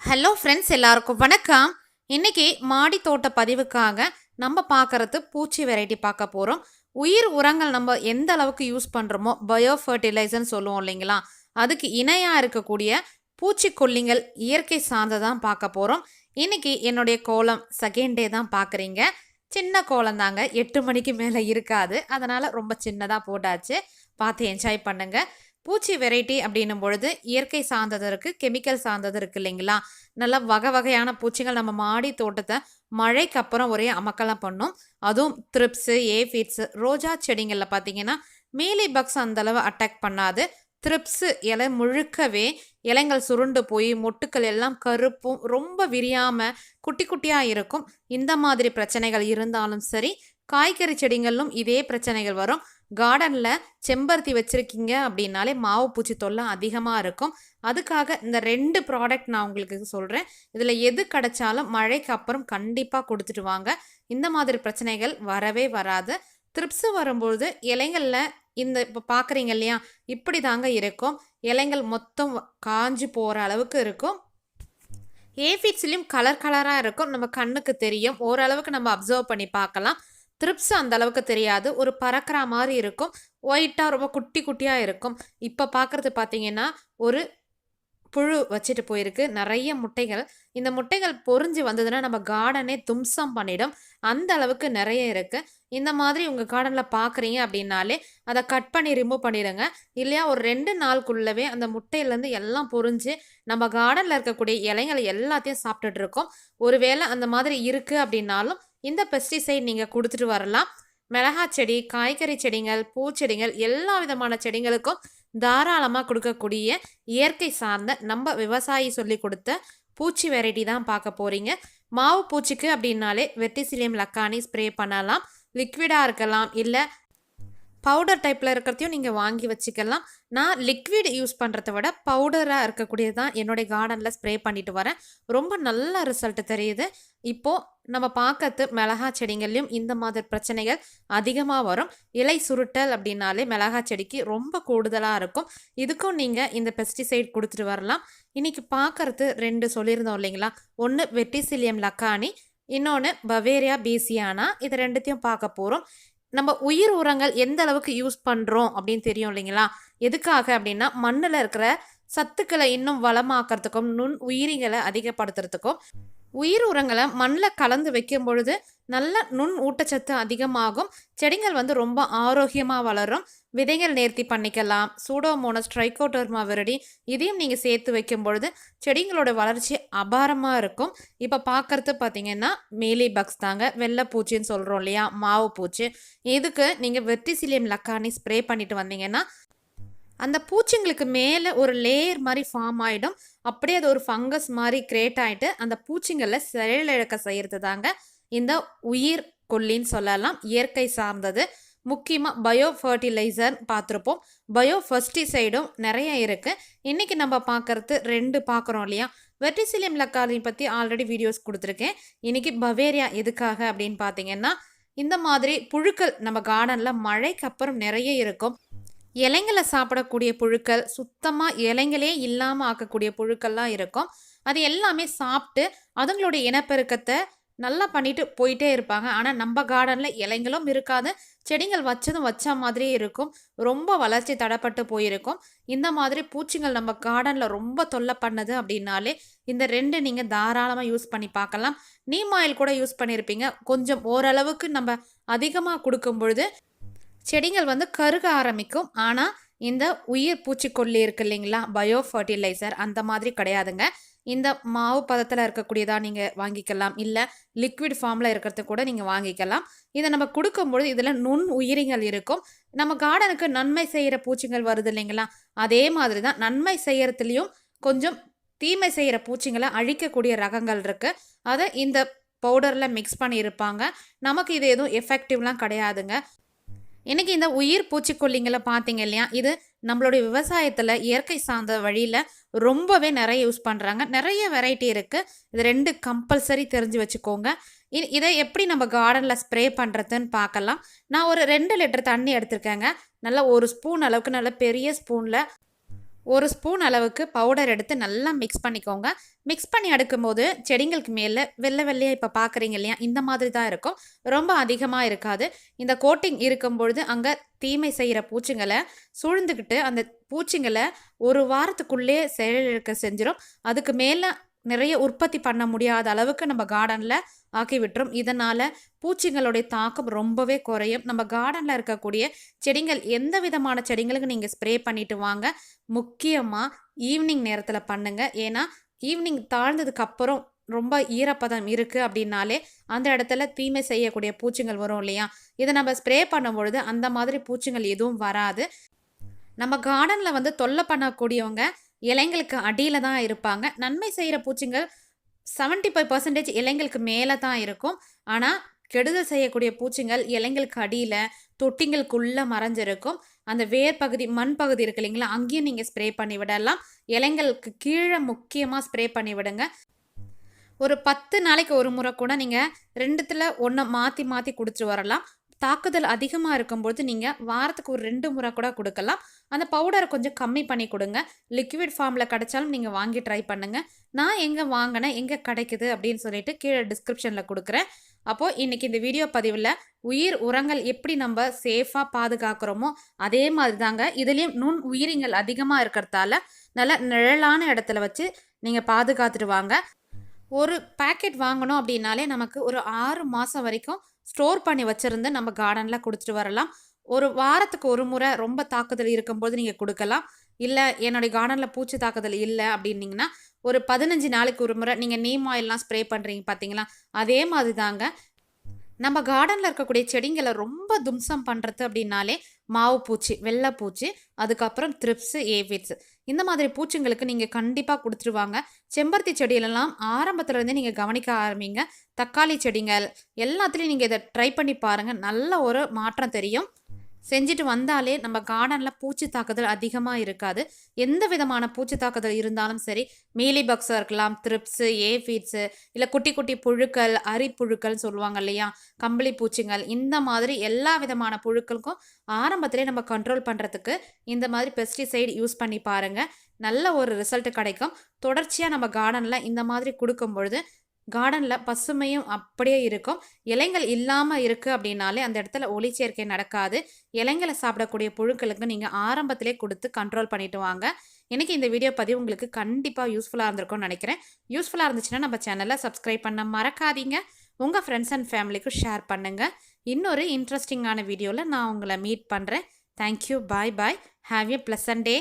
Hello friends எல்லாருக்கும் வணக்கம். இன்னைக்கு மாடி தோட்ட பதிவுக்காக நம்ம பார்க்குறது பூச்சி வெரைட்டி பார்க்க போகிறோம் உயிர் உரங்கள் நம்ம எந்த அளவுக்கு யூஸ் பண்ணுறோமோ பயோ ஃபர்டிலைசர்னு சொல்லுவோம் இல்லைங்களா? அதுக்கு இணையாக இருக்கக்கூடிய பூச்சிக்கொல்லிகள் இயற்கை சார்ந்ததான் பார்க்க போகிறோம் இன்னைக்கு என்னுடைய கோலம் செகண்ட் டே தான் பார்க்குறீங்க. சின்ன கோலம் தாங்க. எட்டு மணிக்கு மேலே இருக்காது. அதனால் ரொம்ப சின்னதாக போட்டாச்சு. பார்த்து என்ஜாய் பண்ணுங்கள் பூச்சி வெரைட்டி அப்படின்னும் பொழுது இயற்கை சார்ந்தது இருக்குது கெமிக்கல் சார்ந்தது இருக்குது இல்லைங்களா? நல்ல வகை வகையான பூச்சிகள் நம்ம மாடி தோட்டத்தை மழைக்கு அப்புறம் ஒரே அமக்கலம் பண்ணும். அதுவும் த்ரிப்ஸு ஏஃபிட்ஸு ரோஜா செடிங்களில் பார்த்தீங்கன்னா மீலி பக்ஸ் அந்தளவு அட்டாக் பண்ணாது. த்ரிப்ஸு இலை முழுக்கவே இலைங்கள் சுருண்டு போய் மொட்டுக்கள் எல்லாம் கருப்பும் ரொம்ப விரியாமல் குட்டி குட்டியாக இருக்கும். இந்த மாதிரி பிரச்சனைகள் இருந்தாலும் சரி காய்கறி செடிகளிலும் இதே பிரச்சனைகள் வரும். கார்டனில் செம்பருத்தி வச்சுருக்கீங்க அப்படின்னாலே மாவு பூச்சி தொல்லை அதிகமாக இருக்கும். அதுக்காக இந்த ரெண்டு ப்ராடக்ட் நான் உங்களுக்கு சொல்கிறேன் இதில் எது கிடைச்சாலும் மழைக்கு அப்புறம் கண்டிப்பாக கொடுத்துட்டு வாங்க. இந்த மாதிரி பிரச்சனைகள் வரவே வராது. த்ரிப்ஸு வரும்பொழுது இலைங்களில் இந்த இப்போ பார்க்குறீங்க இல்லையா இப்படி தாங்க இருக்கும். இலைங்கள் மொத்தம் காஞ்சு போகிற அளவுக்கு இருக்கும். ஏஃபிட்ஸ்லேயும் கலர் கலராக இருக்கும். நம்ம கண்ணுக்கு தெரியும். ஓரளவுக்கு நம்ம அப்சர்வ் பண்ணி பார்க்கலாம். த்ரிப்ஸ் அந்த அளவுக்கு தெரியாது. ஒரு பறக்கிற மாதிரி இருக்கும். ஒயிட்டாக ரொம்ப குட்டி குட்டியாக இருக்கும். இப்போ பார்க்குறது பார்த்தீங்கன்னா ஒரு புழு வச்சுட்டு போயிருக்கு. நிறைய முட்டைகள். இந்த முட்டைகள் பொறிஞ்சு வந்ததுன்னா நம்ம கார்டனே தும்சம் பண்ணிடும். அந்த அளவுக்கு நிறைய இருக்குது இந்த மாதிரி உங்கள் கார்டனில் பார்க்குறீங்க அப்படின்னாலே அதை கட் பண்ணி ரிமூவ் பண்ணிடுங்க. இல்லையா ஒரு ரெண்டு நாளுக்குள்ளவே அந்த முட்டையிலேருந்து எல்லாம் பொறிஞ்சு நம்ம கார்டனில் இருக்கக்கூடிய இலைங்களை எல்லாத்தையும் சாப்பிட்டுட்டு இருக்கோம். ஒருவேளை அந்த மாதிரி இருக்குது அப்படின்னாலும் இந்த பெஸ்டிசைட் நீங்கள் கொடுத்துட்டு வரலாம். மிளகா செடி காய்கறி செடிகள் பூச்செடிகள் எல்லா விதமான செடிகளுக்கும் தாராளமாக கொடுக்கக்கூடிய இயற்கை சார்ந்த நம்ம விவசாயி சொல்லி கொடுத்த பூச்சி வெரைட்டி தான் பார்க்க போகிறீங்க மாவு பூச்சிக்கு அப்படின்னாலே வெட்டிசிலியம் லக்கானி ஸ்ப்ரே பண்ணலாம். லிக்விடாக இருக்கலாம். இல்லை பவுடர் டைப்பில் இருக்கிறதையும் நீங்கள் வாங்கி வச்சுக்கலாம். நான் லிக்விட் யூஸ் பண்ணுறத விட பவுடராக இருக்கக்கூடியது தான் என்னுடைய கார்டனில் ஸ்ப்ரே பண்ணிட்டு வரேன். ரொம்ப நல்ல ரிசல்ட் தெரியுது. இப்போது நம்ம பார்க்கறது மிளகா செடிங்கள்லையும் இந்த மாதிரி பிரச்சனைகள் அதிகமாக வரும். இலை சுருட்டல் அப்படின்னாலே மிளகா செடிக்கு ரொம்ப கூடுதலாக இருக்கும். இதுக்கும் நீங்கள் இந்த பெஸ்டிசைட் கொடுத்துட்டு வரலாம். இன்றைக்கி பார்க்கறது ரெண்டு சொல்லியிருந்தோம் இல்லைங்களா? ஒன்று வெட்டிசிலியம் லக்கானி இன்னொன்று பவேரியா பீசியானா இது ரெண்டுத்தையும் பார்க்க போகிறோம் நம்ம உயிர் உரங்கள் எந்த அளவுக்கு யூஸ் பண்ணுறோம் அப்படின்னு தெரியும் இல்லைங்களா? எதுக்காக அப்படின்னா மண்ணில் இருக்கிற சத்துக்களை இன்னும் வளமாக்கிறதுக்கும் நுண் உயிரிகளை அதிகப்படுத்துறதுக்கும் உயிர் உரங்களை மண்ணில் கலந்து வைக்கும் பொழுது நல்ல நுண் ஊட்டச்சத்து அதிகமாகும். செடிகள் வந்து ரொம்ப ஆரோக்கியமாக வளரும். விதைகள் நேர்த்தி பண்ணிக்கலாம். சூடோமோனஸ் ட்ரைகோடர்மா விரடி இதையும் நீங்கள் சேர்த்து வைக்கும் பொழுது செடிங்களோட வளர்ச்சி அபாரமாக இருக்கும். இப்போ பார்க்குறது பார்த்தீங்கன்னா மேலி பக்ஸ் தாங்க. வெள்ளைப்பூச்சின்னு சொல்கிறோம் இல்லையா? மாவு பூச்சி. இதுக்கு நீங்கள் வெர்டிசிலியம் லக்கானி ஸ்ப்ரே பண்ணிட்டு வந்தீங்கன்னா அந்த பூச்சிங்களுக்கு மேலே ஒரு லேயர் மாதிரி ஃபார்ம் ஆகிடும் அப்படியே அது ஒரு ஃபங்கஸ் மாதிரி கிரியேட் ஆகிட்டு அந்த பூச்சிங்களில் செயலிழக்க செய்கிறது தாங்க. இந்த உயிர் கொல்லின்னு சொல்லலாம். இயற்கை சார்ந்தது. முக்கியமாக பயோ ஃபர்டிலைசர் பார்த்துருப்போம். பயோ ஃபர்ஸ்டிசைடும் நிறைய இருக்குது இன்றைக்கி நம்ம பார்க்குறது ரெண்டு பார்க்குறோம் இல்லையா? வெர்டிசிலியம் லக்காரி பற்றி ஆல்ரெடி வீடியோஸ் கொடுத்துருக்கேன். இன்றைக்கி பவேரியா எதுக்காக அப்படின்னு பார்த்தீங்கன்னா இந்த மாதிரி புழுக்கள் நம்ம கார்டனில் மழைக்கு அப்புறம் நிறைய இருக்கும். இலைங்களை சாப்பிடக்கூடிய புழுக்கள் சுத்தமாக இலைங்களே இல்லாமல் ஆக்கக்கூடிய புழுக்கள்லாம் இருக்கும். அது எல்லாமே சாப்பிட்டு அதுங்களுடைய இனப்பெருக்கத்தை நல்லா பண்ணிட்டு போயிட்டே இருப்பாங்க. ஆனால் நம்ம கார்டனில் இலைங்களும் இருக்காது. செடிகள் வச்சதும் வச்ச மாதிரியே இருக்கும். ரொம்ப வளர்ச்சி தடப்பட்டு போயிருக்கும். இந்த மாதிரி பூச்சிகள் நம்ம கார்டனில் ரொம்ப தொல்லை பண்ணுது அப்படின்னாலே இந்த ரெண்டு நீங்கள் தாராளமாக யூஸ் பண்ணி பார்க்கலாம். நீம் ஆயில் கூட யூஸ் பண்ணியிருப்பீங்க கொஞ்சம் ஓரளவுக்கு நம்ம அதிகமாக கொடுக்கும் பொழுது செடிகள் வந்து கருக ஆரம்பிக்கும். ஆனால் இந்த உயிர் பூச்சிக்கொல்லி இருக்கு இல்லைங்களா? பயோ ஃபர்டிலைசர் அந்த மாதிரி கிடையாதுங்க. இந்த மாவு பதத்தில் இருக்கக்கூடியதாக நீங்கள் வாங்கிக்கலாம். இல்லை லிக்விட் ஃபார்மில் இருக்கிறத கூட நீங்கள் வாங்கிக்கலாம். இதை நம்ம கொடுக்கும்பொழுது இதில் நுண் உயிரிகள் இருக்கும். நம்ம கார்டனுக்கு நன்மை செய்கிற பூச்சிகள் வருது இல்லைங்களா? அதே மாதிரி தான் நன்மை செய்கிறதுலையும் கொஞ்சம் தீமை செய்கிற பூச்சிங்களை அழிக்கக்கூடிய ரகங்கள் இருக்குது அதை இந்த பவுடரில் மிக்ஸ் பண்ணியிருப்பாங்க. நமக்கு இது எதுவும் எஃபெக்டிவ்லாம் கிடையாதுங்க. இன்றைக்கி இந்த உயிர் பூச்சிக்கொல்லிங்களை பார்த்தீங்க இல்லையா? இது நம்மளுடைய விவசாயத்தில் இயற்கை சார்ந்த வழியில் ரொம்பவே நிறைய யூஸ் பண்ணுறாங்க நிறைய வெரைட்டி இருக்குது இது ரெண்டு கம்பல்சரி தெரிஞ்சு வச்சுக்கோங்க. இதை எப்படி நம்ம கார்டனில் ஸ்ப்ரே பண்ணுறதுன்னு பார்க்கலாம். நான் ஒரு ரெண்டு லிட்டர் தண்ணி எடுத்திருக்கேங்க. நல்லா ஒரு ஸ்பூன் அளவுக்கு நல்ல பெரிய ஸ்பூனில் ஒரு ஸ்பூன் அளவுக்கு பவுடர் எடுத்து நல்லா மிக்ஸ் பண்ணிக்கோங்க. மிக்ஸ் பண்ணி அடுக்கும்போது செடிங்களுக்கு மேலே வெள்ளை வெள்ளையாக இப்போ பார்க்குறீங்க இல்லையா இந்த மாதிரி தான் இருக்கும். ரொம்ப அதிகமாக இருக்காது. இந்த கோட்டிங் இருக்கும் பொழுது அங்கே தீமை செய்கிற பூச்சிங்களை சூழ்ந்துக்கிட்டு அந்த பூச்சிங்களை ஒரு வாரத்துக்குள்ளே செயலிழக்க செஞ்சிடும் அதுக்கு மேலே நிறைய உற்பத்தி பண்ண முடியாத அளவுக்கு நம்ம கார்டனில் ஆக்கி விட்டுரும். இதனால் பூச்சிங்களுடைய தாக்கம் ரொம்பவே குறையும். நம்ம கார்டனில் இருக்கக்கூடிய செடிகள் எந்த விதமான செடிங்களுக்கு நீங்கள் ஸ்ப்ரே பண்ணிட்டு வாங்க முக்கியமாக ஈவினிங் நேரத்தில் பண்ணுங்கள் ஏன்னா ஈவினிங் தாழ்ந்ததுக்கு அப்புறம் ரொம்ப ஈரப்பதம் இருக்குது அப்படின்னாலே அந்த இடத்துல தீமை செய்யக்கூடிய பூச்சிகள் வரும் இல்லையா? இதை நம்ம ஸ்ப்ரே பண்ணும்பொழுது அந்த மாதிரி பூச்சிகள் எதுவும் வராது. நம்ம கார்டனில் வந்து தொல்லை பண்ணக்கூடியவங்க இலைங்களுக்கு அடியில் தான் இருப்பாங்க. நன்மை செய்கிற பூச்சிங்கள் செவன்ட்டி ஃபைவ் பர்சன்டேஜ் இலைங்களுக்கு மேலே தான் இருக்கும். ஆனால் கெடுதல் செய்யக்கூடிய பூச்சிங்கள் இலைங்களுக்கு அடியில் தொட்டிங்களுக்குள்ளே மறைஞ்சிருக்கும். அந்த வேர் பகுதி மண் பகுதி இருக்கு இல்லைங்களா? அங்கேயும் நீங்கள் ஸ்ப்ரே பண்ணி விடலாம். இலைங்களுக்கு கீழே முக்கியமாக ஸ்ப்ரே பண்ணி விடுங்க. ஒரு பத்து நாளைக்கு ஒரு முறை கூட நீங்கள் ரெண்டுத்தில் ஒன்றை மாற்றி மாற்றி குடிச்சு வரலாம். தாக்குதல் அதிகமாக இருக்கும்பொழுது நீங்கள் வாரத்துக்கு ஒரு ரெண்டு முறை கூட கொடுக்கலாம். அந்த பவுடரை கொஞ்சம் கம்மி பண்ணி கொடுங்க. லிக்விட் ஃபார்மில் கிடைச்சாலும் நீங்கள் வாங்கி ட்ரை பண்ணுங்கள் நான் எங்கே வாங்கினேன் எங்கே கிடைக்குது அப்படின்னு சொல்லிட்டு கீழே டிஸ்கிரிப்ஷனில் கொடுக்குறேன். அப்போது இன்றைக்கி இந்த வீடியோ பதிவில் உயிர் உரங்கள் எப்படி நம்ம சேஃபாக பாதுகாக்கிறோமோ அதே மாதிரி தாங்க இதுலேயும் நுண் உயிரிங்கள் அதிகமாக இருக்கிறதால நல்ல நிழலான இடத்துல வச்சு நீங்கள் பாதுகாத்துட்டு வாங்க. ஒரு பேக்கெட் வாங்கணும் அப்படின்னாலே நமக்கு ஒரு ஆறு மாதம் வரைக்கும் ஸ்டோர் பண்ணி வச்சுருந்து நம்ம கார்டனில் கொடுத்துட்டு வரலாம். ஒரு வாரத்துக்கு ஒரு முறை ரொம்ப தாக்குதல் இருக்கும்போது நீங்கள் கொடுக்கலாம். இல்லை என்னுடைய கார்டனில் பூச்சி தாக்குதல் இல்லை அப்படின்னிங்கன்னா ஒரு பதினஞ்சு நாளைக்கு ஒரு முறை நீங்கள் நீம் ஆயிலெலாம் ஸ்ப்ரே பண்ணுறீங்க பார்த்தீங்களா அதே மாதிரி தாங்க நம்ம கார்டனில் இருக்கக்கூடிய செடிங்களை ரொம்ப தும்சம் பண்ணுறது அப்படின்னாலே மாவு பூச்சி வெள்ளைப்பூச்சி அதுக்கப்புறம் த்ரிப்ஸு ஏவிட்ஸு இந்த மாதிரி பூச்சிங்களுக்கு நீங்கள் கண்டிப்பாக கொடுத்துருவாங்க. செம்பருத்தி செடியிலலாம் ஆரம்பத்துலேருந்தே நீங்கள் கவனிக்க ஆரம்பிங்க. தக்காளி செடிங்கள் எல்லாத்துலேயும் நீங்கள் இதை ட்ரை பண்ணி பாருங்கள் நல்ல ஒரு மாற்றம் தெரியும். செஞ்சுட்டு வந்தாலே நம்ம கார்டனில் பூச்சி தாக்குதல் அதிகமாக இருக்காது. எந்த விதமான பூச்சி தாக்குதல் இருந்தாலும் சரி மீலி பக்ஸாக இருக்கலாம் த்ரிப்ஸு ஏஃபீட்ஸு இல்லை குட்டி குட்டி புழுக்கள் அரிப்புழுக்கள் சொல்லுவாங்க இல்லையா? கம்பளி பூச்சிங்கள் இந்த மாதிரி எல்லா விதமான புழுக்களுக்கும் ஆரம்பத்திலே நம்ம கண்ட்ரோல் பண்ணுறதுக்கு இந்த மாதிரி பெஸ்டிசைடு யூஸ் பண்ணி பாருங்கள் நல்ல ஒரு ரிசல்ட் கிடைக்கும். தொடர்ச்சியாக நம்ம கார்டனில் இந்த மாதிரி கொடுக்கும் பொழுது கார்டனில் பசுமையும் அப்படியே இருக்கும். இலைங்கள் இல்லாமல் இருக்குது அப்படின்னாலே அந்த இடத்துல ஒளி சேர்க்கை நடக்காது. இலைங்களை சாப்பிடக்கூடிய புழுக்களுக்கு நீங்கள் ஆரம்பத்திலே கொடுத்து கண்ட்ரோல் பண்ணிட்டு வாங்க. எனக்கு இந்த வீடியோ பதிவு உங்களுக்கு கண்டிப்பாக யூஸ்ஃபுல்லாக இருந்திருக்கும்னு நினைக்கிறேன். யூஸ்ஃபுல்லாக இருந்துச்சுன்னா நம்ம சேனலை சப்ஸ்கிரைப் பண்ண மறக்காதீங்க. உங்கள் ஃப்ரெண்ட்ஸ் அண்ட் ஃபேமிலிக்கும் ஷேர் பண்ணுங்கள் இன்னொரு இன்ட்ரெஸ்டிங்கான வீடியோவில் நான் உங்களை மீட் பண்ணுறேன் thank you bye bye have a pleasant day